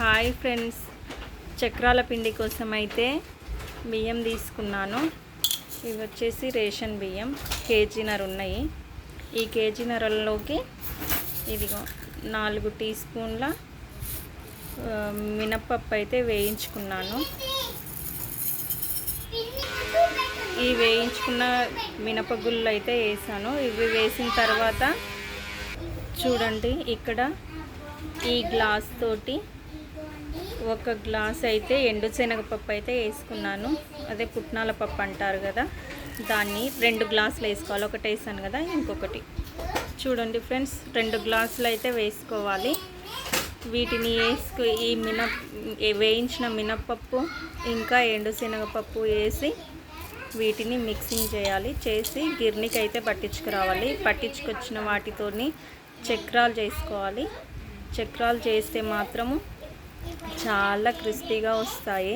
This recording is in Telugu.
Hi friends. చక్రాల పిండి కోసం అయితే బియ్యం తీసుకున్నాను. ఇవి వచ్చేసి రేషన్ బియ్యం. కేజీనర్ ఉన్నాయి. ఈ కేజీనరల్లోకి ఇదిగో నాలుగు టీ స్పూన్ల మినప్పప్పు అయితే వేయించుకున్నాను. ఈ వేయించుకున్న మినపగుళ్ళు అయితే వేసాను. ఇవి వేసిన తర్వాత చూడండి ఇక్కడ ఈ గ్లాస్ తోటి ఒక గ్లాస్ అయితే ఎండు శనగపప్పు అయితే వేసుకున్నాను. అదే పుట్నాల పప్పు అంటారు కదా దాన్ని రెండు గ్లాసులు వేసుకోవాలి. ఒకటి వేసాను కదా ఇంకొకటి. చూడండి ఫ్రెండ్స్ రెండు గ్లాసులు అయితే వేసుకోవాలి. వీటిని వేసుకు ఈ మిన వేయించిన మినపప్పు ఇంకా ఎండు శనగపప్పు వేసి వీటిని మిక్సింగ్ చేయాలి. చేసి గిర్నీకి అయితే పట్టించుకురావాలి. పట్టించుకొచ్చిన వాటితోని చక్రాలు చేసుకోవాలి. చక్రాలు చేస్తే మాత్రము చాలా క్రిస్పీగా వస్తాయి.